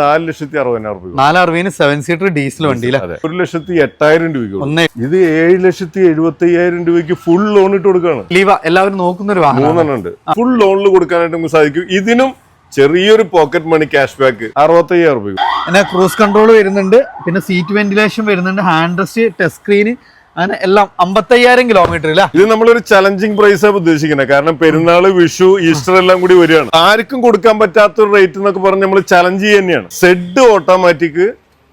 നാല് ലക്ഷത്തി അറുപതിനായിരം രൂപ നാലറുപതിന് സെവൻ സീറ്റർ ഡീസൽ വണ്ടി ഒരു ലക്ഷത്തി എട്ടായിരം രൂപയ്ക്ക് ഇത് ഏഴ് ലക്ഷത്തി എഴുപത്തി അയ്യായിരം രൂപയ്ക്ക് ഫുൾ ലോൺ ഇട്ട് കൊടുക്കുകയാണ് എല്ലാവരും നോക്കുന്ന ഒരു മൂന്നെണ്ണം ഉണ്ട് ഫുൾ ലോണിൽ കൊടുക്കാനായിട്ട് നമുക്ക് സാധിക്കും. ഇതിനും ചെറിയൊരു പോക്കറ്റ് മണി ക്യാഷ് ബാക്ക് അറുപത്തി അയ്യായിരം രൂപ പിന്നെ ക്രൂസ് കൺട്രോൾ വരുന്നുണ്ട്. പിന്നെ സീറ്റ് വെന്റിലേഷൻ വരുന്നുണ്ട്. ഹാൻഡ് റെസ്റ്റ് ടച്ച് സ്ക്രീന് അങ്ങനെ എല്ലാം അമ്പത്തയ്യായിരം കിലോമീറ്റർ അല്ല ഇത് നമ്മളൊരു ചലഞ്ചിങ് പ്രൈസ് ഉദ്ദേശിക്കുന്നത് കാരണം പെരുന്നാൾ വിഷു ഈസ്റ്റർ എല്ലാം കൂടി വരികയാണ്. ആർക്കും കൊടുക്കാൻ പറ്റാത്ത ഒരു റേറ്റ് എന്നൊക്കെ പറഞ്ഞ് നമ്മൾ ചലഞ്ച് ചെയ്യുക തന്നെയാണ്. Z automatic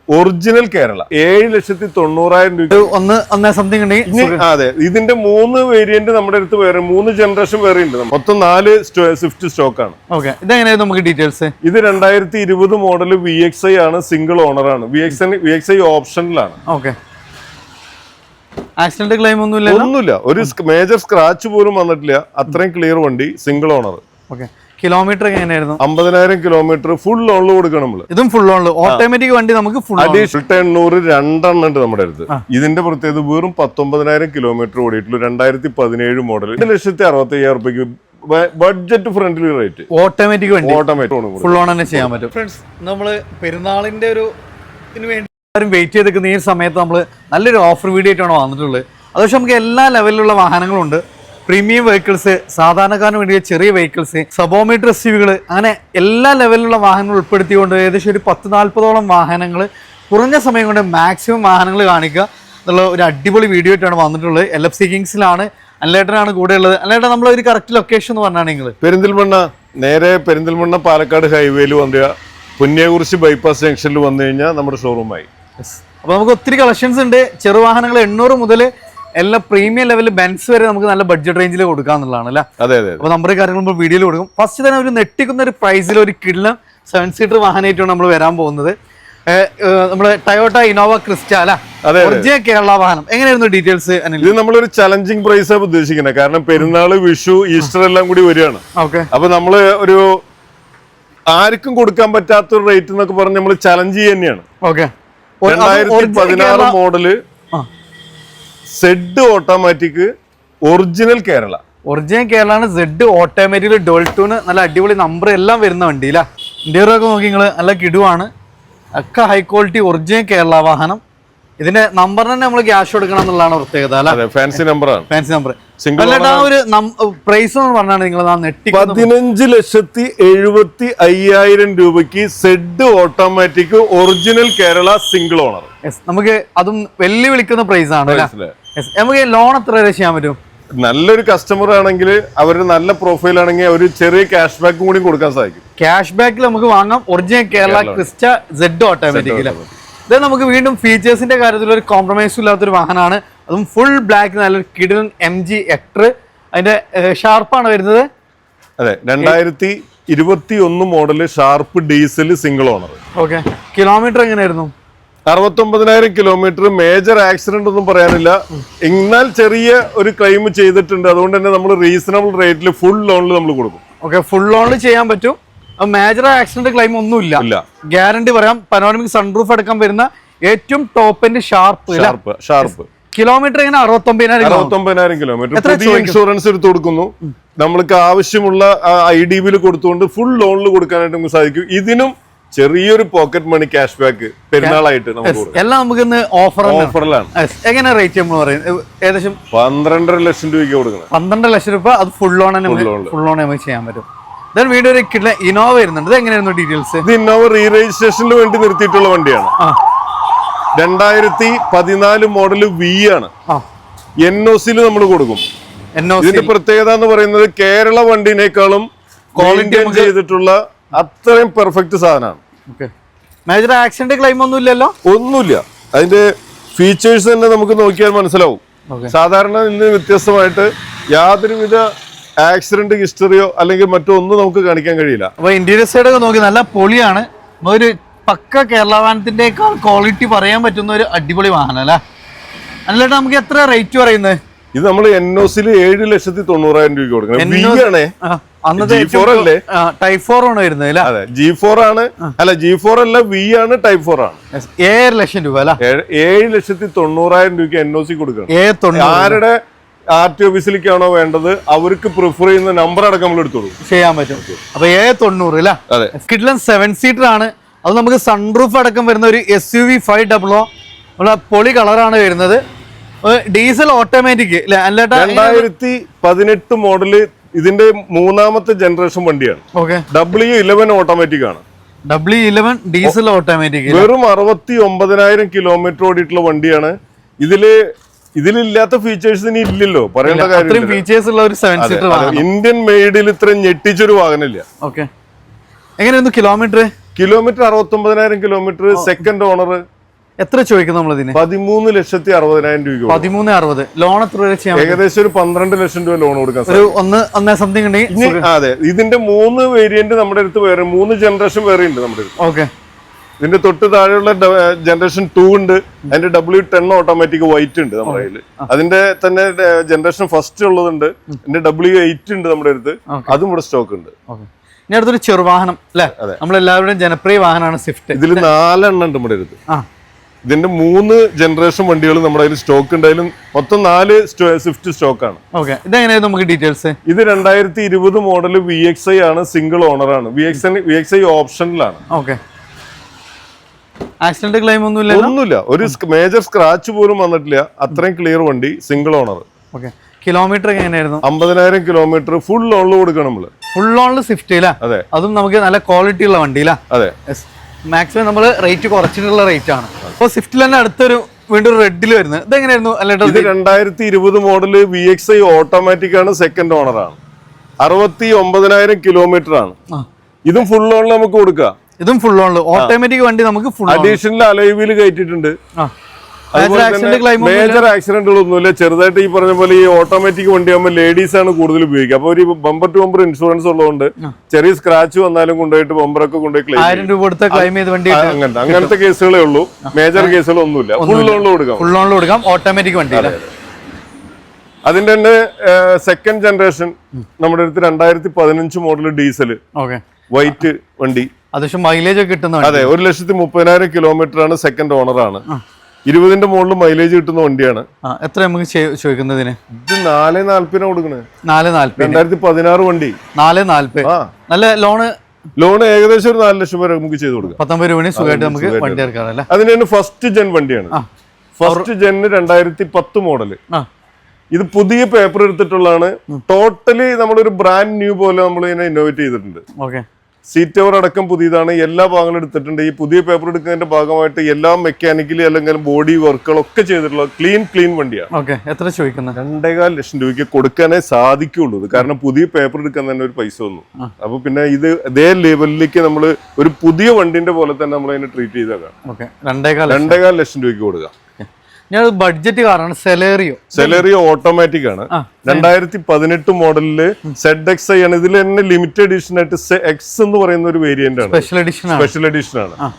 original Kerala. ഏഴ് ലക്ഷത്തി തൊണ്ണൂറായിരം രൂപ. ഒന്ന് ഒന്നേ സംതിങ് ഉണ്ടെങ്കിൽ അതെ ഇതിന്റെ മൂന്ന് വേരിയന്റ് നമ്മുടെ അടുത്ത് വേറെ മൂന്ന് ജനറേഷൻ വേറെ ഉണ്ട്. മൊത്തം നാല് സ്വിഫ്റ്റ് സ്റ്റോക്ക് ആണ്. ഓക്കെ ഇതെങ്ങനെയായിരുന്നു നമുക്ക് ഡീറ്റെയിൽസ് ഇത് രണ്ടായിരത്തി ഇരുപത് മോഡൽ വി എക്സ് ഐ ആണ് സിംഗിൾ ഓണർ ആണ്. V X V X I ഓപ്ഷനിലാണ് ഓക്കെ ആക്സിഡന്റ് ക്ലെയിം ഒന്നുമില്ല ഒന്നുമില്ല. ഒരു മേജർ സ്ക്രാച്ച് പോലും വന്നിട്ടില്ല. അത്രയും ക്ലിയർ വണ്ടി സിംഗിൾ ഓണർ ഓക്കെ കിലോമീറ്റർ എങ്ങനെയായിരുന്നു? അമ്പതിനായിരം കിലോമീറ്റർ ഫുൾ ലോണിൽ കൊടുക്കണം നമ്മൾ ഇതും ഫുൾ ഓൺ ഓട്ടോമാറ്റിക് വണ്ടി നമുക്ക് ഫുൾ അഡീഷണൽ എണ്ണൂറ് രണ്ടെണ്ണം ഉണ്ട് നമ്മുടെ അടുത്ത്. ഇതിന്റെ പ്രത്യേകത വെറും പത്തൊമ്പതിനായിരം കിലോമീറ്റർ ഓടിയിട്ടുള്ളൂ രണ്ടായിരത്തി പതിനേഴ് മോഡൽ രണ്ട് ലക്ഷത്തി അറുപത്തി അയ്യായിരം റുപ്യക്ക് ബഡ്ജറ്റ് ഫ്രണ്ട്ലി റേറ്റ് ഓട്ടോമാറ്റിക് വണ്ടി. ഓട്ടോമാറ്റിക് ഫുൾ ഓൺ തന്നെ ചെയ്യാൻ പറ്റും. ഫ്രണ്ട്സ് നമ്മൾ പെരുന്നാളിന്റെ ഒരു ഇതിന് വേണ്ടി എല്ലാവരും വെയിറ്റ് ചെയ്ത് നിൽക്കുന്ന ഈ സമയത്ത് നമ്മൾ നല്ലൊരു ഓഫർ വീഡിയോ ആയിട്ടാണ് വന്നിട്ടുള്ളത്. അത് പക്ഷേ നമുക്ക് എല്ലാ ലെവലിലുള്ള വാഹനങ്ങളുണ്ട്. പ്രീമിയം വെഹിക്കിൾസ് സാധാരണക്കാരന് വേണ്ടിയ ചെറിയ വെഹിക്കിൾസ് സബോമീറ്റർ എസ് യുവികൾ അങ്ങനെ എല്ലാ ലെവലിലുള്ള വാഹനങ്ങൾ ഉൾപ്പെടുത്തിക്കൊണ്ട് ഏകദേശം ഒരു പത്ത് നാൽപ്പതോളം വാഹനങ്ങൾ കുറഞ്ഞ സമയം കൊണ്ട് മാക്സിമം വാഹനങ്ങൾ കാണിക്കുക എന്നുള്ള ഒരു അടിപൊളി വീഡിയോ ആയിട്ടാണ് വന്നിട്ടുള്ളത്. എൽ എഫ് സി കിങ്സിലാണ് അല്ലേട്ടനാണ് കൂടെ ഉള്ളത് അല്ലേട്ടൻ നമ്മളെ ഒരു കറക്റ്റ് ലൊക്കേഷൻ എന്ന് പറഞ്ഞാണെങ്കിൽ പെരിന്തൽമണ്ണ നേരെ പെരിന്തൽമണ്ണ പാലക്കാട് ഹൈവേയിൽ വന്ന പുണ്യകുറിശി ബൈപ്പാസ് ജംഗ്ഷനിൽ വന്നു കഴിഞ്ഞാൽ നമ്മുടെ ഷോറൂമായി അപ്പൊ നമുക്ക് ഒത്തിരി കളക്ഷൻസ് ഉണ്ട്. ചെറുവാഹനങ്ങൾ എണ്ണൂറ് മുതൽ എല്ലാ പ്രീമിയം ലെവലിൽ ബെൻസ് വരെ നമുക്ക് നല്ല ബഡ്ജറ്റ് റേഞ്ചിൽ കൊടുക്കാന്നുള്ളതാണ് അല്ലേ? അതെ അതെ അപ്പോൾ നമ്പർ കാര്യങ്ങൾ നമ്മൾ വീഡിയോയിൽ കൊടുക്കും. ഫസ്റ്റ് തന്നെ ഒരു നെട്ടിക്കുന്ന ഒരു പ്രൈസിൽ ഒരു കിള്ളം സെവൻ സീറ്റർ വാഹനമായിട്ടാണ് നമ്മൾ വരാൻ പോകുന്നത്. നമ്മുടെ Toyota Innova Crysta. Original Kerala വാഹനം. എങ്ങനെയായിരുന്നു ഡീറ്റെയിൽസ് ഇത് നമ്മളൊരു ചലഞ്ചിങ് പ്രൈസ് ആണ് ഉദ്ദേശിക്കുന്നത് കാരണം പെരുന്നാൾ വിഷു ഈസ്റ്റർ എല്ലാം കൂടി വരികയാണ്. ഓക്കെ അപ്പൊ നമ്മൾ ഒരു ആർക്കും കൊടുക്കാൻ പറ്റാത്ത ഒരു റേറ്റ് എന്നൊക്കെ പറഞ്ഞ് നമ്മൾ ചലഞ്ച് ചെയ്യുക തന്നെയാണ്. ഓക്കെ രണ്ടായിരത്തി പതിനാറ് model Z automatic original Kerala original കേരളാണ് Z automatic ഡോൾട്ടൂന് നല്ല അടിപൊളി നമ്പർ എല്ലാം വരുന്ന വണ്ടി വണ്ടിയില്ല ഇന്റീരിയർ ഒക്കെ നോക്കി നിങ്ങൾ നല്ല കിടുവാണ്. ഒക്കെ ഹൈ ക്വാളിറ്റി ഒറിജിനൽ കേരള വാഹനം. ഇതിന്റെ നമ്പർ തന്നെ നമ്മൾ ക്യാഷ് കൊടുക്കണം എന്നുള്ളതാണ് പ്രത്യേകത അല്ല? ഫാൻസി നമ്പറാണ് ഫാൻസി നമ്പർ അല്ലാണ്ട് ആ ഒരു പ്രൈസ് എന്ന് പറഞ്ഞാണ് നിങ്ങൾ നെട്ടി പതിനഞ്ച് ലക്ഷത്തി എഴുപത്തി അയ്യായിരം രൂപയ്ക്ക് Z automatic original Kerala single owner നമുക്ക് അതും വെല്ലുവിളിക്കുന്ന പ്രൈസ് ആണ്? നമുക്ക് ലോൺ എത്ര വരെ ചെയ്യാൻ പറ്റും? നല്ലൊരു കസ്റ്റമർ ആണെങ്കിൽ അവർ നല്ല പ്രൊഫൈൽ ആണെങ്കിൽ ഒരു ചെറിയ ക്യാഷ് ബാക്ക് കൂടി കൊടുക്കാൻ സാധിക്കും. ക്യാഷ് ബാക്കിൽ നമുക്ക് വാങ്ങാം. Original Kerala Crysta Z automatic ഇത് നമുക്ക് വീണ്ടും ഫീച്ചേഴ്സിന്റെ കാര്യത്തിൽ ഒരു കോംപ്രമൈസും ഇല്ലാത്തൊരു വാഹനമാണ്. അതും ഫുൾ ബ്ലാക്ക് നല്ലൊരു കിടിലൻ എം ജി എക്ടർ അതിന്റെ ഷാർപ്പാണ് വരുന്നത്. അതെ രണ്ടായിരത്തി ഇരുപത്തി ഒന്ന് model sharp diesel single owner okay kilometer എങ്ങനെയായിരുന്നു? അറുപത്തൊമ്പതിനായിരം കിലോമീറ്റർ മേജർ ആക്സിഡന്റ് ഒന്നും പറയാനില്ല. എന്നാൽ ചെറിയ ഒരു ക്ലെയിം ചെയ്തിട്ടുണ്ട്. അതുകൊണ്ട് തന്നെ നമ്മൾ റീസണബിൾ റേറ്റിൽ ഫുൾ ലോണിൽ നമ്മൾ കൊടുക്കും. ഓക്കെ ഫുൾ ലോണിൽ ചെയ്യാൻ പറ്റും. മേജർ ആക്സിഡന്റ് ക്ലെയിം ഒന്നും ഇല്ല. ഗ്യാരണ്ടി പറയാം പനോരമിക് സൺറൂഫ് അടക്കം വരുന്ന ഏറ്റവും ടോപ്പിന്റെ ഷാർപ്പ് ഷാർപ്പ് ഷാർപ്പ് കിലോമീറ്റർ ഇങ്ങനെ അറുപത്തൊമ്പതിനായിരം അറുപത്തൊമ്പതിനായിരം കിലോമീറ്റർ പുതിയ ഇൻഷുറൻസ് എടുത്ത് കൊടുക്കുന്നു. നമ്മൾക്ക് ആവശ്യമുള്ള ഐ ഡി ബിയിൽ കൊടുത്തുകൊണ്ട് ഫുൾ ലോണിൽ കൊടുക്കാനായിട്ട് നമുക്ക് സാധിക്കും. ഇതിനും ചെറിയൊരു പോക്കറ്റ് മണി ക്യാഷ് ബാക്ക് പെരുന്നാളായിട്ട് എല്ലാം നമുക്ക് ഇന്ന് ഓഫർ ഓഫറിലാണ് എങ്ങനെ റേറ്റ് നമ്മൾ പറയും? ഏകദേശം പന്ത്രണ്ടര ലക്ഷം രൂപയ്ക്ക് കൊടുക്കണം. പന്ത്രണ്ട് ലക്ഷം രൂപ അത് ഫുൾ ലോൺ ഫുൾ ലോൺ നമുക്ക് ചെയ്യാൻ പറ്റും. ദെൻ വീണ്ടും ഒരു കിട്ടുന്ന ഇനോവ വരുന്നുണ്ട്. ഇത് എങ്ങനെയായിരുന്നു ഡീറ്റെയിൽസ് ഇത് ഇന്നോവ റീ രജിസ്ട്രേഷന് വേണ്ടി നിർത്തിയിട്ടുള്ള വണ്ടിയാണ്. രണ്ടായിരത്തി പതിനാല് മോഡൽ വി ആണ് എൻ ഒ സിയിൽ നമ്മൾ കൊടുക്കും. ഇതിന്റെ പ്രത്യേകത എന്ന് പറയുന്നത് കേരള വണ്ടിനേക്കാളും ക്വാളിറ്റി ചെയ്തിട്ടുള്ള അത്രയും പെർഫെക്റ്റ് സാധനമാണ്. മേജർ ആക്സിഡന്റ് ക്ലെയിം ഒന്നും ഇല്ലല്ലോ? ഒന്നുമില്ല. അതിന്റെ ഫീച്ചേഴ്സ് തന്നെ നമുക്ക് നോക്കിയാൽ മനസ്സിലാവും. സാധാരണ നിന്ന് വ്യത്യസ്തമായിട്ട് യാതൊരുവിധ ആക്സിഡന്റ് ഹിസ്റ്ററിയോ അല്ലെങ്കിൽ മറ്റോ ഒന്നും നമുക്ക് കാണിക്കാൻ കഴിയില്ല. അപ്പൊ ഇന്റീരിയർ സൈഡ് ഒക്കെ നോക്കി നല്ല പൊളിയാണ്. ഒരു പക്ക കേരള വാഹനത്തിന്റെക്കാൾ ക്വാളിറ്റി പറയാൻ പറ്റുന്ന ഒരു അടിപൊളി വാഹനം അല്ലേ? അല്ലാണ്ട് നമുക്ക് എത്ര റേറ്റ് പറയുന്നത്? ഇത് നമ്മൾ എൻ ഒ സിയിൽ ഏഴ് ലക്ഷത്തി തൊണ്ണൂറായിരം രൂപ കൊടുക്കണം. വി ആണേ. ആ, അന്നത്തെ G4 അല്ലേ? ടൈപ്പ് ഫോർ ആണ് വരുന്നത് അതെ ജി ഫോർ ആണ്. അല്ല ജി ഫോർ അല്ല വി ആണ് ടൈപ്പ് ഫോർ ആണ്. ലക്ഷം രൂപ അല്ല? ഏഴ്- ഏഴ് ലക്ഷത്തി തൊണ്ണൂറായിരം രൂപയ്ക്ക് എൻ ഒ സി കൊടുക്കണം. ഏ തൊണ്ണൂറ്. ആരുടെ ആർ ടി ഓഫീസിലേക്കാണോ വേണ്ടത്? അവർക്ക് പ്രിഫർ ചെയ്യുന്ന നമ്പർ അടക്കം നമ്മൾ എടുത്തോളൂ. ചെയ്യാൻ പറ്റും. അപ്പൊ ഏ തൊണ്ണൂറ് അല്ലേ? കിഡ്ലൻ സെവൻ സീറ്റർ ആണ്. അത് നമുക്ക് സൺറൂഫ് അടക്കം വരുന്ന ഒരു എസ് യു വി ഫൈവ് ഡബിളോ ഉള്ള പൊളി കളറാണ് വരുന്നത്. ഡീസൽ ഓട്ടോമാറ്റിക് രണ്ടായിരത്തി പതിനെട്ട് മോഡൽ ഇതിന്റെ മൂന്നാമത്തെ ജനറേഷൻ വണ്ടിയാണ്. ഓക്കെ ഡബ്ല്യു ഇലവൻ ഓട്ടോമാറ്റിക് ആണ്. ഡബ്ല്യു ഇലവൻ ഡീസൽ ഓട്ടോമാറ്റിക് വെറും അറുപത്തി ഒമ്പതിനായിരം കിലോമീറ്റർ ഓടിയിട്ടുള്ള വണ്ടിയാണ്. ഇതിൽ ഇതിലില്ലാത്ത ഫീച്ചേഴ്സ് ഇനി ഇല്ലല്ലോ. പറയേണ്ട കാര്യം ഫീച്ചേഴ്സ് ഉള്ള ഒരു സെവൻ സീറ്റർ ഇന്ത്യൻ മെയ്ഡിൽ ഇത്രയും ഞെട്ടിച്ചൊരു വാഹനമില്ല. ഓക്കെ എങ്ങനെയായിരുന്നു കിലോമീറ്റർ കിലോമീറ്റർ അറുപത്തൊമ്പതിനായിരം കിലോമീറ്റർ സെക്കൻഡ് ഓണർ എത്ര ചോദിക്കും നമ്മൾ ഇതിന് പതിമൂന്ന് ലക്ഷത്തി അറുപതിനായിരം രൂപ പതിമൂന്ന് അറുപത്. ലോൺ എത്ര വരെ ചെയ്യാം ഏകദേശം ഒരു പന്ത്രണ്ട് ലക്ഷം രൂപ ലോൺ കൊടുക്കാം. ഒരു ഒന്ന് ഒന്നേ സംതിങ് ഉണ്ടെങ്കിൽ അതെ ഇതിന്റെ മൂന്ന് വേരിയന്റ് നമ്മുടെ അടുത്ത് വേറെ മൂന്ന് ജനറേഷൻ വേറെ ഉണ്ട് നമ്മുടെ അടുത്ത്. ഓക്കെ ഇതിന്റെ തൊട്ട് താഴെയുള്ള ജനറേഷൻ ടു ഉണ്ട്. അതിന്റെ ഡബ്ല്യു ടെൻ ഓട്ടോമാറ്റിക് വൈറ്റ് ഉണ്ട് നമ്മുടെ കയ്യിൽ അതിന്റെ തന്നെ ജനറേഷൻ ഫസ്റ്റ് ഉള്ളതുണ്ട്. അതിന്റെ ഡബ്ല്യു എയ്റ്റ് ഉണ്ട് നമ്മുടെ അടുത്ത്. അതും ഇവിടെ സ്റ്റോക്ക് ഉണ്ട്. ഇനി അടുത്തൊരു ചെറുവാഹനം അല്ലെ? നമ്മളെല്ലാവരുടെയും ജനപ്രിയ വാഹനമാണ് സ്വിഫ്റ്റ്. ഇതിൽ നാലെണ്ണം ഉണ്ട് നമ്മുടെ അടുത്ത്. ആ. ഇതിന്റെ മൂന്ന് ജനറേഷൻ വണ്ടികൾ നമ്മുടെ കയ്യിൽ സ്റ്റോക്ക് ഉണ്ടായാലും മൊത്തം നാല് സ്വിഫ്റ്റ് സ്റ്റോക്കാണ് ഓക്കെ. ഇതെങ്ങനെയായിരുന്നു നമുക്ക് ഡീറ്റെയിൽസ് ഇത് രണ്ടായിരത്തി ഇരുപത് മോഡൽ വി എക്സ് ഐ ആണ് സിംഗിൾ ഓണർ ആണ്. V X V X I ഓപ്ഷനിലാണ് ഓക്കെ. ആക്സിഡന്റ് ക്ലെയിം ഒന്നുമില്ല ഒന്നുമില്ല. ഒരു മേജർ സ്ക്രാച്ച് പോലും വന്നിട്ടില്ല. അത്രയും ക്ലിയർ വണ്ടി സിംഗിൾ ഓണർ ഓക്കെ. കിലോമീറ്റർ എങ്ങനെയായിരുന്നു? അമ്പതിനായിരം കിലോമീറ്റർ ഫുൾ ലോണിൽ കൊടുക്കണം നമ്മൾ. ഫുൾ ഓണിൽ സ്വിഫ്റ്റ് അതെ. അതും നമുക്ക് നല്ല ക്വാളിറ്റി ഉള്ള വണ്ടി ഇല്ല അതെ മാക്സിമം നമ്മൾ റേറ്റ് കുറച്ചിട്ടുള്ള റേറ്റ് ആണ്. അപ്പോൾ സ്വിഫ്റ്റിൽ തന്നെ അടുത്തൊരു വീണ്ടും റെഡിൽ വരുന്നത്. ഇതെങ്ങനെയായിരുന്നു ഇത് അല്ലേട്ടോ രണ്ടായിരത്തി ഇരുപത് model V X I automatic ആണ് സെക്കൻഡ് ഓണർ ആണ്. അറുപത്തി ഒമ്പതിനായിരം കിലോമീറ്റർ ആണ്. ഇതും ഫുൾ ഓണിൽ നമുക്ക് കൊടുക്കാം. ഇതും ഫുൾ ഓണിൽ ഓട്ടോമാറ്റിക് വണ്ടി നമുക്ക് ഫുൾ അഡീഷണൽ അലൈവിൽ കയറ്റിയിട്ടുണ്ട്. ആ ആക്സിഡന്റുകൾ ഒന്നുമില്ല. മേജർ ആക്സിഡന്റുകളൊന്നുമില്ല ചെറുതായിട്ട് ഈ പറഞ്ഞ പോലെ ഈ ഓട്ടോമാറ്റിക് വണ്ടിയാകുമ്പോൾ ലേഡീസ് ആണ് കൂടുതൽ ഉപയോഗിക്കുക. അപ്പൊ ഒരു ബമ്പർ ടു ബമ്പർ ഇൻഷുറൻസ് ഉള്ളതുകൊണ്ട് ചെറിയ സ്ക്രാച്ച് വന്നാലും കൊണ്ടുപോയിട്ട് ബമ്പറൊക്കെ കൊണ്ടുപോയി ക്ലെയിം ആയിരം രൂപ കൊടുത്ത ക്ലെയിം ചെയ്ത് വണ്ടി അങ്ങനത്തെ അങ്ങനത്തെ കേസുകളേ ഉള്ളൂ. മേജർ കേസുകളൊന്നുമില്ല. ഫുൾ ലോണിൽ കൊടുക്കാം. ഫുൾ ലോണിൽ കൊടുക്കാം. ഓട്ടോമാറ്റിക് വണ്ടി അതിന്റെ തന്നെ സെക്കൻഡ് ജനറേഷൻ നമ്മുടെ അടുത്ത് രണ്ടായിരത്തി പതിനഞ്ച് മോഡൽ ഡീസൽ വൈറ്റ് വണ്ടി. അത്യാവശ്യം മൈലേജ് ഒക്കെ കിട്ടുന്ന വണ്ടി. അതെ ഒരു ലക്ഷത്തി മുപ്പതിനായിരം കിലോമീറ്റർ ആണ് സെക്കൻഡ് ഓണർ ആണ്. ഇരുപതിന്റെ മുകളിൽ മൈലേജ് കിട്ടുന്ന വണ്ടിയാണ്. എത്ര നമുക്ക് ചോദിക്കുന്നതിന്? ഇത് നാല് നാല്പതിനാ കൊടുക്കണേ. നാല് നാല്പത് രണ്ടായിരത്തി പതിനാറ് വണ്ടി. നാല് നാല്പത്. നല്ല ലോണ് ലോൺ ഏകദേശം ഒരു നാല് ലക്ഷം വരെ നമുക്ക് ചെയ്തു കൊടുക്കാം. പത്തൊമ്പത് രൂപ സുഖമായിട്ട് നമുക്ക് വണ്ടി ഇറക്കാം അല്ലേ? അതിന് ഫസ്റ്റ് ജെൻ വണ്ടിയാണ്. ഫസ്റ്റ് ജെന് രണ്ടായിരത്തി പത്ത് മോഡൽ ഇത് പുതിയ പേപ്പർ എടുത്തിട്ടുള്ളതാണ്. ടോട്ടലി നമ്മളൊരു ബ്രാൻഡ് ന്യൂ പോലെ നമ്മൾ ഇതിനെ ഇന്നോവേറ്റ് ചെയ്തിട്ടുണ്ട്. ഓക്കെ സീറ്റ് കവർ അടക്കം പുതിയതാണ്. എല്ലാ ഭാഗങ്ങളും എടുത്തിട്ടുണ്ട്. ഈ പുതിയ പേപ്പർ എടുക്കുന്നതിന്റെ ഭാഗമായിട്ട് എല്ലാ മെക്കാനിക്കലി അല്ലെങ്കിൽ ബോഡി വർക്കുകളൊക്കെ ചെയ്തിട്ടുള്ള ക്ലീൻ ക്ലീൻ വണ്ടിയാണ് ഓക്കെ എത്ര ചോദിക്കുന്നത് രണ്ടേകാൽ ലക്ഷം രൂപയ്ക്ക് കൊടുക്കാനേ സാധിക്കുള്ളൂ. കാരണം പുതിയ പേപ്പർ എടുക്കാൻ തന്നെ ഒരു പൈസ ഒന്നും അപ്പൊ പിന്നെ ഇത് അതേ ലെവലിലേക്ക് നമ്മൾ ഒരു പുതിയ വണ്ടിന്റെ പോലെ തന്നെ നമ്മൾ അതിനെ ട്രീറ്റ് ചെയ്തേക്കാം ഓക്കെ രണ്ടേകാല രണ്ടേകാൽ ലക്ഷം രൂപയ്ക്ക് കൊടുക്കാം. ഞാൻ ബഡ്ജറ്റ് കാറാണ് സെലേറിയോ സെലേറിയോ ഓട്ടോമാറ്റിക് ആണ്. രണ്ടായിരത്തി പതിനെട്ട് മോഡലിൽ സെഡ് എക്സ് ഐ ആണ്. ഇതിൽ തന്നെ ലിമിറ്റഡ് എഡിഷൻ ആയിട്ട് എക്സ് എന്ന് പറയുന്ന ഒരു വേരിയന്റ് ആണ്. സ്പെഷ്യൽ എഡിഷൻ സ്പെഷ്യൽ എഡിഷൻ ആണ്.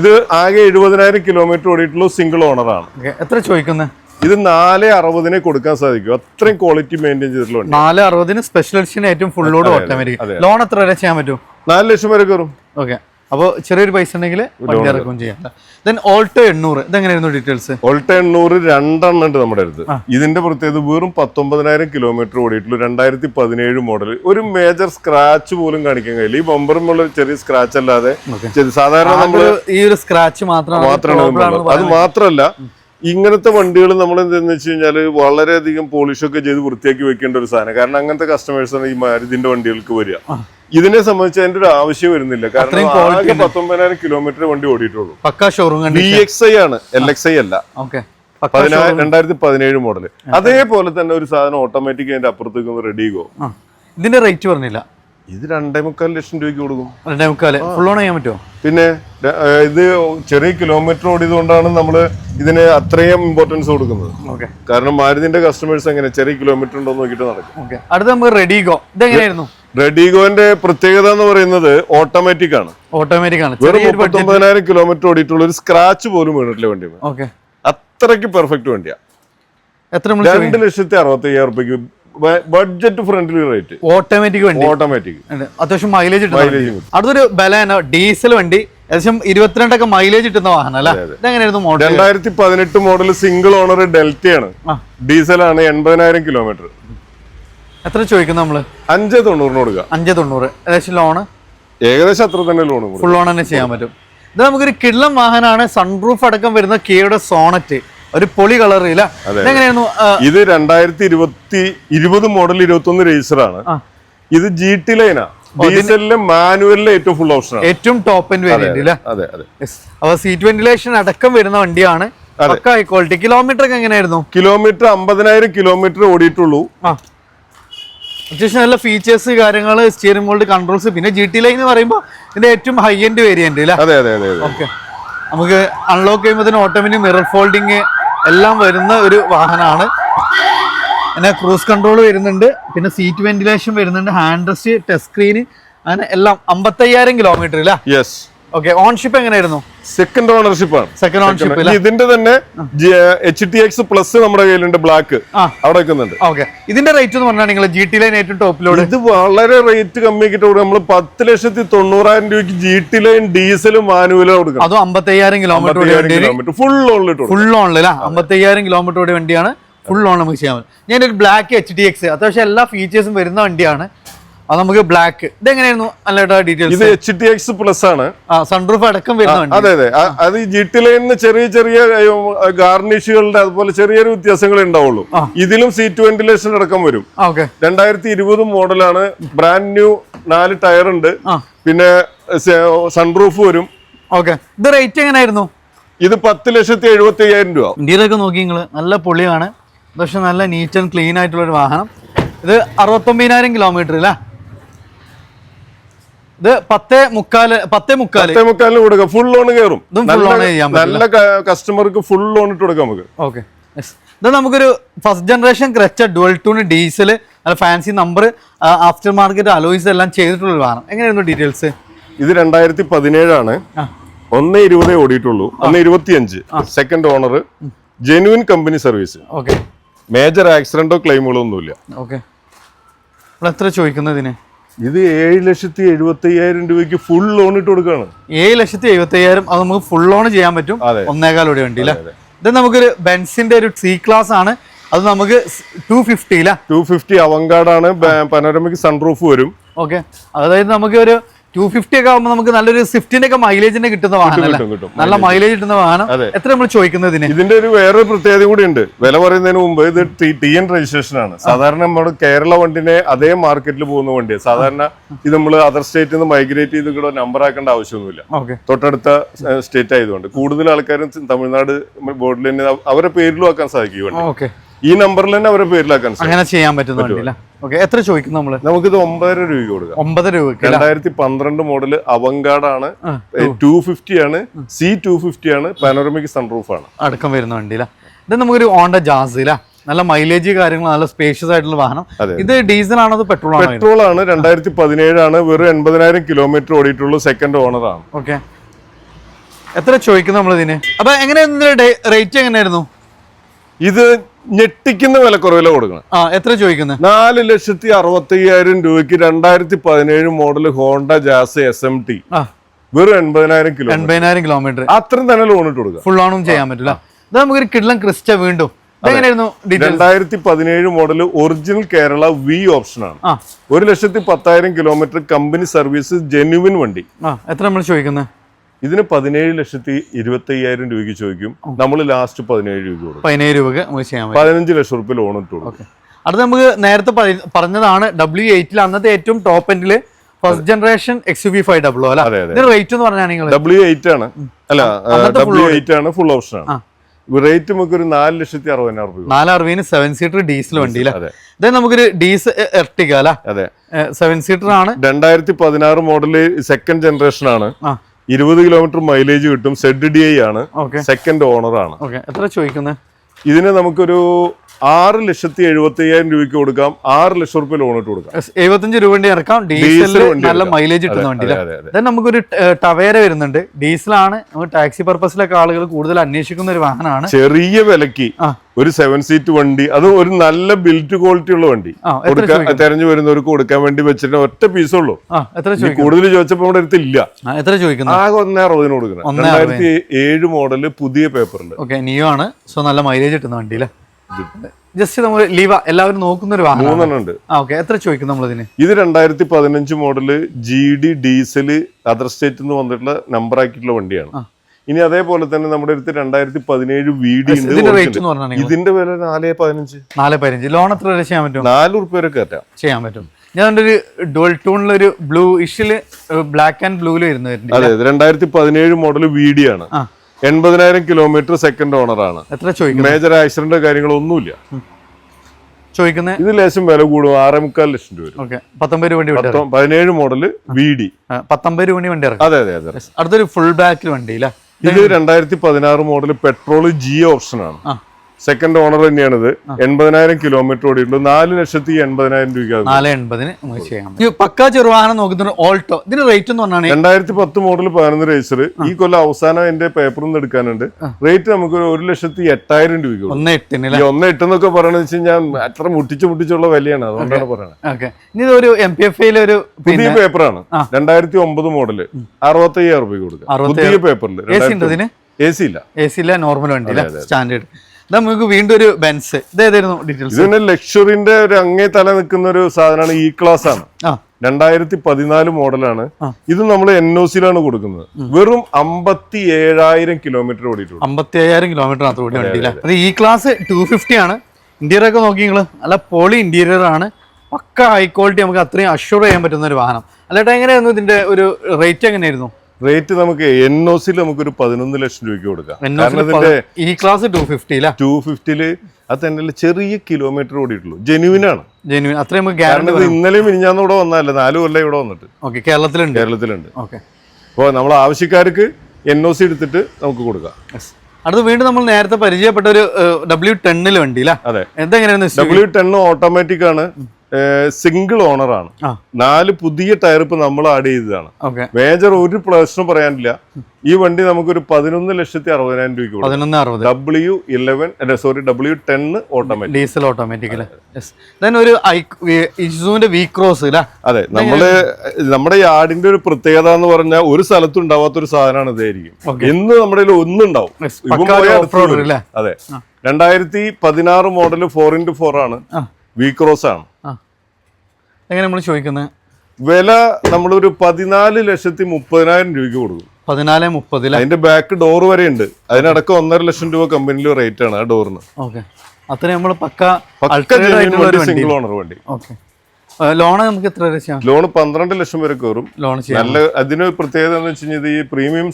ഇത് ആകെ എഴുപതിനായിരം കിലോമീറ്റർ ഓടിയിട്ടുള്ള സിംഗിൾ ഓണർ ആണ്. എത്ര ചോദിക്കുന്നത് ഇത് നാല് അറുപതിനെ കൊടുക്കാൻ സാധിക്കും. അത്രയും ക്വാളിറ്റി മെയിന്റെയിൻ ചെയ്തിട്ടുള്ള നാല് അറുപതിന് സ്പെഷ്യൽ എഡിഷൻ ഏറ്റവും ഫുൾ ലോഡ് ഓട്ടോമാറ്റിക് ലോൺ എത്ര വരെ ചെയ്യാൻ പറ്റും? നാല് ലക്ഷം വരെ കയറും. ഓക്കെ അപ്പോൾ ചെറിയൊരു പൈസ ഉണ്ടെങ്കിൽ വണ്ടി ഇറക്കുകയും ചെയ്യാം. ദെൻ ഓൾട്ടോ എണ്ണൂറ്. ഇതെങ്ങനെയായിരുന്നു ഡീറ്റെയിൽസ് ഓൾട്ടോ എണ്ണൂറ് രണ്ടെണ്ണം ഉണ്ട് നമ്മുടെ അടുത്ത്. ഇതിന്റെ പ്രത്യേകത വെറും പത്തൊമ്പതിനായിരം കിലോമീറ്റർ ഓടിയിട്ടുള്ളൂ രണ്ടായിരത്തി പതിനേഴ് മോഡൽ ഒരു മേജർ സ്ക്രാച്ച് പോലും കാണിക്കാൻ കഴിയില്ല. ഈ ബമ്പറുമുള്ള ചെറിയ സ്ക്രാച്ച് അല്ലാതെ സാധാരണ നമ്മൾ ഈ ഒരു സ്ക്രാച്ച് മാത്രമാണ്. അത് മാത്രമല്ല ഇങ്ങനത്തെ വണ്ടികൾ നമ്മൾ എന്തെന്ന് വെച്ച് കഴിഞ്ഞാൽ വളരെയധികം പോളിഷൊക്കെ ചെയ്ത് വൃത്തിയാക്കി വെക്കേണ്ട ഒരു സാധനം. കാരണം അങ്ങനത്തെ കസ്റ്റമേഴ്സാണ് ഈ മാരുതിന്റെ വണ്ടികൾക്ക് വരിക. ഇതിനെ സംബന്ധിച്ച് അതിന്റെ ഒരു ആവശ്യം വരുന്നില്ല. കാരണം ആകെ പത്തൊമ്പതിനായിരം കിലോമീറ്റർ വണ്ടി ഓടിയിട്ടുള്ളൂ. പക്ക ഷോറൂം ബി എക്സ് ഐ ആണ് എൽ എക്സ് ഐ അല്ല. പതിനായിരം രണ്ടായിരത്തി പതിനേഴ് മോഡൽ അതേപോലെ തന്നെ ഒരു സാധനം ഓട്ടോമാറ്റിക് അതിന്റെ അപ്പുറത്തേക്ക് റെഡിഗോ ഇതിന്റെ റേറ്റ് പറഞ്ഞില്ല. ഇത് രണ്ടേ മുക്കാൽ ലക്ഷം രൂപയ്ക്ക് കൊടുക്കും. രണ്ടേ മുക്കാൽ ഫുൾ ഓൺ ചെയ്യാൻ പറ്റുമോ? പിന്നെ ഇത് ചെറിയ കിലോമീറ്റർ ഓടിയതുകൊണ്ടാണ് നമ്മൾ ഇതിന് അത്രയും ഇമ്പോർട്ടൻസ് കൊടുക്കുന്നത്. കാരണം മാരുതിന്റെ കസ്റ്റമേഴ്സ് എങ്ങനെ ചെറിയ കിലോമീറ്റർ ഉണ്ടോ നോക്കിട്ട് നോക്കിയിട്ട് നടക്കും. അടുത്ത നമുക്ക് റെഡിഗോ ഇതെങ്ങനെയായിരുന്നു? റെഡിഗോന്റെ പ്രത്യേകത എന്ന് പറയുന്നത് ഓട്ടോമാറ്റിക് ആണ്. ഓട്ടോമാറ്റിക് ആണ്. വെറും മുപ്പത്തൊമ്പതിനായിരം കിലോമീറ്റർ ഓടിയിട്ടുള്ള ഒരു സ്ക്രാച്ച് പോലും വീണിട്ടില്ല വണ്ടി ഓക്കെ അത്രയ്ക്ക് പെർഫെക്റ്റ് വണ്ടിയാ. എത്ര രണ്ട് ലക്ഷത്തി അറുപത്തി അയ്യായിരം റുപ്യക്ക് ബഡ്ജറ്റ് ഫ്രണ്ട്ലി റേറ്റ് ഓട്ടോമാറ്റിക് വണ്ടി. ഓട്ടോമാറ്റിക്. അത്യാവശ്യം മൈലേജ്. കിട്ടും. അടുത്തൊരു ബലാന ഡീസൽ വണ്ടി. ഏകദേശം ഇരുപത്തിരണ്ടൊക്കെ മൈലേജ് കിട്ടുന്ന വാഹനം അല്ലേ? എങ്ങനെയായിരുന്നു മോഡൽ രണ്ടായിരത്തി പതിനെട്ട് മോഡൽ സിംഗിൾ ഓണർ ഡെൽറ്റയാണ് ഡീസൽ ഡീസലാണ് എൺപതിനായിരം കിലോമീറ്റർ എത്ര ചോദിക്കുന്നു നമ്മൾ? അഞ്ച് തൊണ്ണൂറിന് കൊടുക്കുക അഞ്ച് തൊണ്ണൂറ്. ഏകദേശം ലോണ് ഏകദേശം അത്ര തന്നെ ലോൺ ഫുൾ ലോൺ തന്നെ ചെയ്യാൻ പറ്റും. ഇത് നമുക്കൊരു കിള്ളം വാഹനമാണ്. സൺറൂഫ് അടക്കം വരുന്ന കീയുടെ സോണറ്റ് ഒരു പൊളി കളർ ഇല്ല. ഇത് രണ്ടായിരത്തി ഇരുപത്തി ഇരുപത് മോഡൽ ഇരുപത്തി ഒന്ന് രജിസ്റ്ററാണ് ആണ് ഇത് ജി ടി ലൈനാ ഡീസലിലെ മാനുവലിലെ ഏറ്റവും ഫുൾ ഓപ്ഷൻ ഏറ്റവും ടോപ്പ് എൻഡ് വേരിയന്റ് അതെ അതെ അപ്പൊ സീറ്റ് വെന്റിലേഷൻ അടക്കം വരുന്ന വണ്ടിയാണ്. ക്വാളിറ്റി കിലോമീറ്റർ ഒക്കെ എങ്ങനെയായിരുന്നു? കിലോമീറ്റർ അമ്പതിനായിരം കിലോമീറ്റർ ഓടിയിട്ടുള്ളൂ. അത്യാവശ്യം നല്ല ഫീച്ചേഴ്സ് കാര്യങ്ങൾ സ്റ്റിയറിംഗ് മോൾഡ് കൺട്രോൾസ് പിന്നെ ജി ടി ലൈ എന്ന് പറയുമ്പോൾ ഇതിന്റെ ഏറ്റവും ഹൈ എൻഡ് വേരിയന്റ് അതെ അതെ അതെ ഓക്കെ നമുക്ക് അൺലോക്ക് ചെയ്യുമ്പോൾ ഓട്ടോമിനി മിറർ ഫോൾഡിങ് എല്ലാം വരുന്ന ഒരു വാഹനമാണ്. പിന്നെ ക്രൂസ് കൺട്രോൾ വരുന്നുണ്ട്. പിന്നെ സീറ്റ് വെന്റിലേഷൻ വരുന്നുണ്ട്. ഹാൻഡ് റെസ്റ്റ് ടച്ച് സ്ക്രീന് അങ്ങനെ എല്ലാം അമ്പത്തയ്യായിരം കിലോമീറ്റർ അല്ലേ? യെസ് ഓക്കെ ഓൺഷിപ്പ് എങ്ങനെയായിരുന്നു? സെക്കൻഡ് ഓണർഷിപ്പ് ആണ്. സെക്കൻഡ് ഓൺഷിപ്പ് ഇതിന്റെ തന്നെ എച്ച് ടി എക്സ് പ്ലസ് നമ്മുടെ കയ്യിലുണ്ട് ബ്ലാക്ക്. അവിടെ വെക്കുന്നുണ്ട്. ഓക്കെ ഇതിന്റെ റേറ്റ് എന്ന് പറഞ്ഞാൽ നിങ്ങൾ ജി ടി ലൈൻ ഏറ്റവും ടോപ്പിലോട് ഇത് വളരെ റേറ്റ് കമ്മിയാക്കിട്ട് കൊടുക്കും നമ്മൾ പത്ത് ലക്ഷത്തി തൊണ്ണൂറായിരം രൂപയ്ക്ക് ജി ടി ലൈൻ ഡീസലും മാനുവലും കൊടുക്കും അതും അമ്പത്തയ്യായിരം കിലോമീറ്റർ ഫുൾ ഓണിലിട്ട് ഫുൾ ഓണിൽ അമ്പത്തയ്യായിരം കിലോമീറ്റർ ഓടിയ വണ്ടിയാണ്. ഫുൾ ഓൺ നമുക്ക് ചെയ്യാൻ പറ്റും. ഞാൻ ഒരു ബ്ലാക്ക് എച്ച് ഡി എക്സ് അത്യാവശ്യം എല്ലാ ഫീച്ചേഴ്സും വരുന്ന വണ്ടിയാണ്. അത് നമുക്ക് ബ്ലാക്ക് ഇതെങ്ങനെയായിരുന്നു? നല്ല ഡീറ്റെയിൽസ് ഇത് എച്ച് ടി എക്സ് പ്ലസ് ആണ്. സൺറൂഫ് അടക്കം വരുന്നുണ്ട് അതെ അതെ. അത് ജി ടി ലൈനിന് ചെറിയ ചെറിയ ഗാർണിഷുകളുടെ അതുപോലെ ചെറിയൊരു വ്യത്യാസങ്ങൾ ഉണ്ടാവുള്ളൂ. ഇതിലും സീറ്റ് വെന്റിലേഷൻ അടക്കം വരും. രണ്ടായിരത്തി ഇരുപത് മോഡലാണ്. ബ്രാൻഡ് ന്യൂ നാല് ടയർ ഉണ്ട്. പിന്നെ സൺറൂഫ് വരും. ഓക്കെ ഇത് റേറ്റ് എങ്ങനെയായിരുന്നു? ഇത് പത്ത് ലക്ഷത്തി എഴുപത്തി അയ്യായിരം രൂപ. ഇന്ത്യയിലൊക്കെ നോക്കി നിങ്ങൾ നല്ല പൊളിയാണ്. പക്ഷെ നല്ല നീറ്റ് ആൻഡ് ക്ലീൻ ആയിട്ടുള്ള ഒരു വാഹനം. ഇത് അറുപത്തൊമ്പതിനായിരം കിലോമീറ്റർ അല്ലേ ഇത് പത്തേ മുക്കാൽ പത്തേ മുക്കാൽ. പത്തേ മുക്കാലിന് കൊടുക്കാം. ഫുൾ ലോൺ കയറും. നല്ല കസ്റ്റമർക്ക് ഫുൾ ലോൺ ഇട്ട് കൊടുക്കാം നമുക്ക്. ഓക്കെ ഇത് നമുക്കൊരു first generation ക്രച്ച dual tone diesel അല്ല fancy number aftermarket alloys എല്ലാം ചെയ്തിട്ടുള്ള വാഹനം. എങ്ങനെയായിരുന്നു ഡീറ്റെയിൽസ് ഇത് രണ്ടായിരത്തി പതിനേഴാണ്. ഒന്ന് ഇരുപതേ ഓടിയിട്ടുള്ളൂ. ഒന്ന് ഇരുപത്തിയഞ്ച്. Second owner genuine company service okay major ആക്സിഡന്റോ ക്ലെയിമുകളോ ഒന്നുമില്ല. ഓക്കെ എത്ര ചോദിക്കുന്നതിന് ഇത് ഏഴ് ലക്ഷത്തി എഴുപത്തി അയ്യായിരം രൂപയ്ക്ക് ഫുൾ ലോൺ ഇട്ട് കൊടുക്കുകയാണ് ഏഴ് ലക്ഷത്തി എഴുപത്തി അയ്യായിരം അത് നമുക്ക് ഫുൾ ലോൺ ചെയ്യാൻ പറ്റും. ഒന്നേകാൽ ഒന്നേകാലോടെ വണ്ടി അല്ലേ? ഇത് നമുക്കൊരു ബെൻസിന്റെ ഒരു സി ക്ലാസ് ആണ്. അത് നമുക്ക് ടു ഫിഫ്റ്റി അല്ലേ? ടു ഫിഫ്റ്റി അവങ്കാടാണ്. പനോരമയ്ക്ക് സൺറൂഫ് വരും. ഓക്കെ. അതായത് നമുക്ക് ഒരു ടു ഫിഫ്റ്റി ഒക്കെ ആകുമ്പോൾ നമുക്ക് നല്ലൊരു സ്വിഫ്റ്റിന്റെ ഒക്കെ മൈലേജിന്റെ കിട്ടുന്ന വാഹനം നല്ല മൈലേജ് കിട്ടുന്ന വാഹനം. എത്ര നമ്മൾ ചോദിക്കുന്നതിന് ഇതിന്റെ ഒരു വേറെ പ്രത്യേകത കൂടി ഉണ്ട്. വില പറയുന്നതിന് മുമ്പ് ഇത് ടി എൻ രജിസ്ട്രേഷൻ ആണ്. സാധാരണ നമ്മൾ കേരള വണ്ടിനെ അതേ മാർക്കറ്റിൽ പോകുന്ന വണ്ടിയാണ് സാധാരണ ഇത് നമ്മൾ അതർ സ്റ്റേറ്റിൽ നിന്ന് മൈഗ്രേറ്റ് ചെയ്ത് ഇവിടെ നമ്പർ ആക്കേണ്ട ആവശ്യമൊന്നുമില്ല. തൊട്ടടുത്ത സ്റ്റേറ്റ് ആയതുകൊണ്ട്. കൂടുതൽ ആൾക്കാരും തമിഴ്നാട് ബോർഡിൽ തന്നെ അവരെ പേരിലും ആക്കാൻ സാധിക്കും ഈ നമ്പറിൽ തന്നെ അവരെ പേരിലാക്കാൻ അങ്ങനെ ചെയ്യാൻ പറ്റുന്ന വണ്ടി അല്ലേ ഓക്കെ എത്ര ചോദിക്കുന്നു നമ്മൾ നമുക്കിത് ഒമ്പതര രൂപ കൊടുക്കാം. ഒമ്പത് രൂപ? രണ്ടായിരത്തി പന്ത്രണ്ട് മോഡൽ അവങ്കാടാണ്. ആണ് ടു ഫിഫ്റ്റി ആണ്. സി ടു ഫിഫ്റ്റി ആണ്. പാനോറമിക് സൺറൂഫ് ആണ്. അടക്കം വരുന്ന വണ്ടി അല്ലേ ഇത് നമുക്കൊരു ഓണ്ട ജാസ് നല്ല മൈലേജ് കാര്യങ്ങൾ നല്ല സ്പേഷ്യസ് ആയിട്ടുള്ള വാഹനം. ഇത് ഡീസൽ ആണോ അത് പെട്രോൾ ആണ് പെട്രോൾ ആണ്. രണ്ടായിരത്തി പതിനേഴാണ് വെറും എൺപതിനായിരം കിലോമീറ്റർ ഓടിയിട്ടുള്ളൂ സെക്കൻഡ് ഓണർ ആണ്. ഓക്കെ എത്ര ചോദിക്കുന്നു നമ്മൾ ഇതിന്? അപ്പൊ എങ്ങനെയായിരുന്നു റേറ്റ് എങ്ങനെയായിരുന്നു? ഇത് ഞെട്ടിക്കുന്ന വിലക്കുറവില കൊടുക്കണം. ആ എത്ര ചോദിക്കുന്നത് നാല് ലക്ഷത്തി അറുപത്തി അയ്യായിരം രൂപയ്ക്ക് രണ്ടായിരത്തി പതിനേഴ് model Honda Jazz S M T വെറും എൺപതിനായിരം കിലോ എൺപതിനായിരം കിലോമീറ്റർ. അത്രയും തന്നെ ലോൺ ഇട്ട് കൊടുക്കുക ഫുൾ ഓണും ചെയ്യാൻ പറ്റില്ല. ഇത് നമുക്കൊരു കിഡ്ലം ക്രിസ്റ്റ വീണ്ടും. രണ്ടായിരത്തി പതിനേഴ് model original Kerala V option ആണ്. ഒരു ലക്ഷത്തി പത്തായിരം കിലോമീറ്റർ കമ്പനി സർവീസ് ജെന്യുവിൻ വണ്ടി. എത്ര നമ്മൾ ചോദിക്കുന്നത് ഇതിന് പതിനേഴ് ലക്ഷത്തി ഇരുപത്തി അയ്യായിരം രൂപയ്ക്ക് ചോദിക്കും. നമ്മൾ ലാസ്റ്റ് പതിനേഴ് രൂപ കൊടുക്കും. പതിനേഴ് രൂപ പതിനഞ്ച് ലക്ഷം റുപ്യ ലോൺ ഇട്ട് കൊടുക്കും. അടുത്ത നമുക്ക് നേരത്തെ പറഞ്ഞതാണ് ഡബ്ല്യു എയ്റ്റിൽ അന്നത്തെ ഏറ്റവും ടോപ്പ് എൻഡിൽ first generation X V five W അല്ല. റേറ്റ് എന്ന് പറഞ്ഞാൽ ഡബ്ല്യു എയ്റ്റ് ആണ്. അല്ല ഡബ്ല്യു എയ്റ്റ് ആണ് ഫുൾ ഓപ്ഷൻ ആണ്. റേറ്റ് നമുക്ക് ഒരു നാല് ലക്ഷത്തി അറുപതിനായിരം രൂപ നാല് അറുപതിന് സെവൻ സീറ്റർ ഡീസൽ വണ്ടി അതെ. നമുക്കൊരു ഡീസൽ എർട്ടിക അല്ല? അതെ. സെവൻ സീറ്റർ ആണ്. രണ്ടായിരത്തി പതിനാറ് മോഡൽ സെക്കൻഡ് ജനറേഷൻ ആണ്. ഇരുപത് കിലോമീറ്റർ മൈലേജ് കിട്ടും സെഡ് ഡി ഐ ആണ്. സെക്കൻഡ് ഓണർ ആണ്. എത്ര ചോദിക്കുന്നത് ഇതിന് നമുക്കൊരു ആറ് ലക്ഷത്തി എഴുപത്തി അയ്യായിരം രൂപയ്ക്ക് കൊടുക്കാം. ആറ് ലക്ഷം റുപ്യ ലോൺ ഇട്ട് കൊടുക്കാം. എഴുപത്തഞ്ച് രൂപന്റെ ഇറക്കാം. ഡീസൽ നല്ല മൈലേജ് കിട്ടുന്ന വണ്ടി. നമുക്കൊരു ടവേര വരുന്നുണ്ട്. ഡീസലാണ് ടാക്സി പർപ്പസിലൊക്കെ ആളുകൾ കൂടുതൽ അന്വേഷിക്കുന്ന ഒരു വാഹനമാണ്. ചെറിയ വിലക്ക്. ഒരു സെവൻ സീറ്റ് വണ്ടി അത് ഒരു നല്ല ബിൽറ്റ് ക്വാളിറ്റി ഉള്ള വണ്ടി. കൊടുക്കാൻ തെരഞ്ഞു വരുന്നവർക്ക് കൊടുക്കാൻ വേണ്ടി വെച്ചിട്ട് ഒറ്റ പീസേ ഉള്ളൂ. കൂടുതൽ ചോദിച്ചപ്പോ നമ്മുടെ അടുത്ത് ഇല്ല ആകെ ഒന്നേ അറുപതിന് കൊടുക്കണം രണ്ടായിരത്തി ഏഴ് മോഡൽ പുതിയ പേപ്പറിൽ നിയോ ആണ്. സോ നല്ല മൈലേജ് കിട്ടുന്ന വണ്ടി ജസ്റ്റ് നമ്മൾ ലീവ എല്ലാവരും നോക്കുന്ന ഒരു വാഹനം മൂന്നെണ്ണം ഉണ്ട്. എത്ര ചോദിക്കും നമ്മൾ ഇതിന് ഇത് രണ്ടായിരത്തി പതിനഞ്ച് model G D diesel other സ്റ്റേറ്റിൽ നിന്ന് വന്നിട്ടുള്ള നമ്പർ ആക്കിയിട്ടുള്ള വണ്ടിയാണ്. ഇനി അതേപോലെ തന്നെ നമ്മുടെ അടുത്ത് രണ്ടായിരത്തി പതിനേഴ് വീടി ഉണ്ട് ഇതിന്റെ വില നാല് പതിനഞ്ച്. നാല് പതിനഞ്ച്. ലോൺ എത്ര വരെ ചെയ്യാൻ പറ്റും? നാല് ഉറുപ്പ്യ വരെ കയറ്റാം ചെയ്യാൻ പറ്റും. ഞാൻ ഒരു ഡുവൽ ടൂണിലൊരു ബ്ലൂ ഇഷിൽ ബ്ലാക്ക് ആൻഡ് ബ്ലൂവിൽ വരുന്ന അതെ രണ്ടായിരത്തി പതിനേഴ് മോഡൽ വീഡിയാണ് എൺപതിനായിരം കിലോമീറ്റർ സെക്കൻഡ് ഓണർ ആണ്. എത്ര ചോദിക്കും മേജർ ആക്സിഡന്റ് കാര്യങ്ങളൊന്നുമില്ല. ചോദിക്കുന്നത് ഇത് ലേശം വില കൂടും ആറേ മുക്കാൽ ലക്ഷം രൂപ ഓക്കെ. പത്തൊമ്പത് രൂപ വണ്ടി പതിനേഴ് മോഡൽ വി ഡി പത്തൊമ്പത് രൂപ വണ്ടി ഇറക്കും അതെ അതെ അതെ. അടുത്തൊരു ഫുൾ ബാക്കിൽ വണ്ടി ഇല്ല? ഇത് രണ്ടായിരത്തി പതിനാറ് മോഡൽ പെട്രോൾ ജി ഓപ്ഷൻ ആണ്. സെക്കൻഡ് ഓണർ തന്നെയാണ് ഇത് എൺപതിനായിരം കിലോമീറ്റർ ഓടിയിട്ടുള്ളൂ നാല് ലക്ഷത്തി എൺപതിനായിരം രൂപ നാല് എൺപതിന് ചെയ്യാം ഈ പക്കാ ചെറുവാഹനം നോക്കുന്ന ഓൾട്ടോ ഇതിന്റെ റേറ്റ് എന്ന് പറഞ്ഞാൽ രണ്ടായിരത്തി പത്ത് മോഡൽ പതിനൊന്ന് രജിസ്റ്റർ ഈ കൊല്ലം അവസാനം എന്റെ പേപ്പറിൽ നിന്ന് എടുക്കാനുണ്ട്. റേറ്റ് നമുക്ക് ഒരു ലക്ഷത്തി എട്ടായിരം രൂപയ്ക്ക്. ഒന്ന് എട്ടിന് എന്നൊക്കെ പറയണെന്ന് വെച്ച് കഴിഞ്ഞാൽ അത്ര മുട്ടിച്ച് മുട്ടിച്ചുള്ള വിലയാണ്. അതുകൊണ്ടാണ് പറയുന്നത് ഇനി ഒരു എം പി എഫ് ഒരു പുതിയ പേപ്പറാണ്. രണ്ടായിരത്തി ഒമ്പത് മോഡൽ അറുപത്തി അയ്യായിരം രൂപയ്ക്ക് കൊടുക്കാം അറുപത്തയ്യായിരം. പുതിയ പേപ്പറിൽ എ സി ഇല്ല. എ സി ഇല്ല നോർമൽ വണ്ടി സ്റ്റാൻഡേർഡ് നമുക്ക് വീണ്ടും ഒരു ബെൻസ്. ഇതേതായിരുന്നു ഡീറ്റെയിൽസ് ഇതിന് ലക്ഷറിന്റെ ഒരു അങ്ങേ തല നിൽക്കുന്ന ഒരു സാധനമാണ് ഇ ക്ലാസ് ആണ്. രണ്ടായിരത്തി പതിനാല് മോഡലാണ്. ഇത് നമ്മൾ എൻ ഒ സിയിലാണ് കൊടുക്കുന്നത്. വെറും അമ്പത്തി ഏഴായിരം കിലോമീറ്റർ ഓടിയിട്ടുണ്ട് അമ്പത്തി അയ്യായിരം കിലോമീറ്റർ മാത്രം ഓടി വണ്ടിയില്ല? ഇ അത് ഈ ക്ലാസ് ടു ഫിഫ്റ്റി ആണ്. ഇന്റീരിയർ ഒക്കെ നോക്കി നിങ്ങൾ നല്ല പോളി ഇന്റീരിയർ ആണ്. പക്ക ഹൈ ക്വാളിറ്റി നമുക്ക് അത്രയും അഷ്യൂർ ചെയ്യാൻ പറ്റുന്ന ഒരു വാഹനം. അല്ലേട്ടാ എങ്ങനെയായിരുന്നു ഇതിന്റെ ഒരു റേറ്റ് എങ്ങനെയായിരുന്നു? റേറ്റ് നമുക്ക് എൻ ഒ സിയിൽ നമുക്ക് ഒരു പതിനൊന്ന് ലക്ഷം രൂപയ്ക്ക് കൊടുക്കാം. കാരണം ഇതിന്റെ ഈ ക്ലാസ് ടു ഫിഫ്റ്റി അല്ല ടു ഫിഫ്റ്റിയിൽ അത് തന്നെ ചെറിയ കിലോമീറ്റർ ഓടിയിട്ടുള്ളൂ. ജെനുവിൻ ആണ്. ജെനുവിൻ അത്രയും ഗ്യാരണ്ടി ഇന്നലെ ഇന്നലെയും മിനിഞ്ഞാന്ന് ഇവിടെ വന്നതല്ല? നാല് കൊല്ലം ഇവിടെ വന്നിട്ട്. ഓക്കെ കേരളത്തിലുണ്ട്. കേരളത്തിലുണ്ട്. ഓക്കെ അപ്പോൾ നമ്മൾ ആവശ്യക്കാർക്ക് എൻ ഒ സി എടുത്തിട്ട് നമുക്ക് കൊടുക്കാം. അടുത്ത് വീണ്ടും നമ്മൾ നേരത്തെ പരിചയപ്പെട്ട ഒരു ഡബ്ല്യു ടെന്നിൽ വണ്ടി അല്ലേ അതെ. എന്താ? ഡബ്ല്യു ടെൻ ഓട്ടോമാറ്റിക് ആണ്. സിംഗിൾ ഓണറാണ് നാല് പുതിയ ടയർ ഇപ്പൊ നമ്മൾ ആഡ് ചെയ്തതാണ്. മേജർ ഒരു പ്രശ്നം പറയാനില്ല. ഈ വണ്ടി നമുക്കൊരു പതിനൊന്ന് ലക്ഷത്തി അറുപതിനായിരം രൂപയ്ക്ക് W eleven sorry W ten automatic diesel automatic ഒരു ഇസുവിന്റെ വി ക്രോസ് അതെ നമ്മൾ നമ്മുടെ യാർഡിന്റെ ഒരു പ്രത്യേകത എന്ന് പറഞ്ഞാൽ ഒരു സ്ഥലത്തും ഉണ്ടാവാത്ത ഒരു സാധനമാണ് ഇതായിരിക്കും ഇന്ന് നമ്മുടെ കയ്യിൽ ഒന്നുണ്ടാവും? അതെ. രണ്ടായിരത്തി പതിനാറ് മോഡൽ ഫോർ ഇന്റു ഫോർ ആണ്. വി ക്രോസ് ആണ്. എങ്ങനെ നമ്മൾ ചോദിക്കുന്നത് വില നമ്മളൊരു പതിനാല് ലക്ഷത്തി മുപ്പതിനായിരം രൂപയ്ക്ക് കൊടുക്കും. പതിനാല് മുപ്പത് അതിന്റെ ബാക്ക് ഡോർ വരെ ഉണ്ട്. അതിനടക്കം ഒന്നര ലക്ഷം രൂപ കമ്പനിയിൽ റേറ്റ് ആണ് ആ ഡോറിന് ഓക്കെ. അത്ര നമ്മൾ പക്ക സിംഗിൾ ഓണർ വണ്ടി. ഓക്കെ. ലോണ് നമുക്ക് എത്ര ലോൺ പന്ത്രണ്ട് ലക്ഷം വരെ കയറും ലോൺ നല്ല അതിന് പ്രത്യേകത എന്ന് വെച്ച് കഴിഞ്ഞാൽ ഈ പ്രീമിയം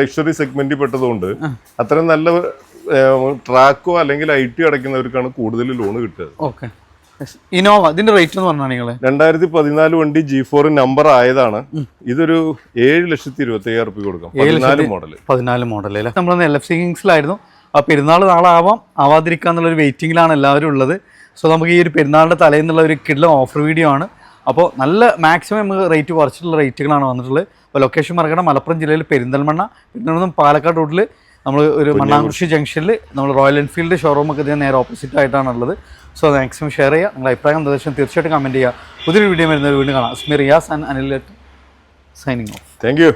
ലക്ഷറി സെഗ്മെന്റിൽ പെട്ടതുകൊണ്ട് അത്രയും നല്ല ട്രാക്കോ അല്ലെങ്കിൽ ഐ ടി അടയ്ക്കുന്നവർക്കാണ് കൂടുതൽ ലോൺ കിട്ടുക. ഓക്കെ. ഇനോവ ഇതിന്റെ റേറ്റ് എന്ന് പറഞ്ഞാൽ നിങ്ങൾ രണ്ടായിരത്തി പതിനാല് വണ്ടി ജി ഫോർ നമ്പർ ആയതാണ്. ഇതൊരു ഏഴ് ലക്ഷത്തി ഇരുപത്തി അയ്യായിരം റുപ്യ കൊടുക്കാം പതിനാല് മോഡൽ പതിനാല് മോഡൽ അല്ലേ? നമ്മൾ എൽ എഫ് സി കിങ്സിലായിരുന്നു ആ പെരുന്നാൾ നാളാവാം. ആവാം ആവാതിരിക്കുക എന്നുള്ളൊരു വെയിറ്റിംഗിലാണ് എല്ലാവരും ഉള്ളത്. സോ നമുക്ക് ഈ ഒരു പെരുന്നാളിന്റെ തലേന്നുള്ള ഒരു കിഡ്ല ഓഫർ വീഡിയോ ആണ്. അപ്പോൾ നല്ല മാക്സിമം നമുക്ക് റേറ്റ് കുറച്ചിട്ടുള്ള റേറ്റുകളാണ് വന്നിട്ടുള്ളത്. അപ്പോൾ ലൊക്കേഷൻ മറക്കണം മലപ്പുറം ജില്ലയിൽ പെരിന്തൽമണ്ണ പെരിന്തൽമണ്ണ പാലക്കാട് റൂട്ടിൽ നമ്മൾ ഒരു മണ്ണാംകുറിശി ജംഗ്ഷനിൽ നമ്മൾ റോയൽ എൻഫീൽഡ് ഷോറൂമൊക്കെ ഇതിന് നേരെ ഓപ്പോസിറ്റ് ആയിട്ടാണ് സോ മാക്സിമം ഷെയർ ചെയ്യുക. നിങ്ങളുടെ അഭിപ്രായം നിർദ്ദേശം തീർച്ചയായിട്ടും കമന്റ് ചെയ്യുക. പുതിയൊരു വീഡിയോ വരുന്നത് വീണ്ടും കാണാം. Asmi Riyas and Anil signing off thank you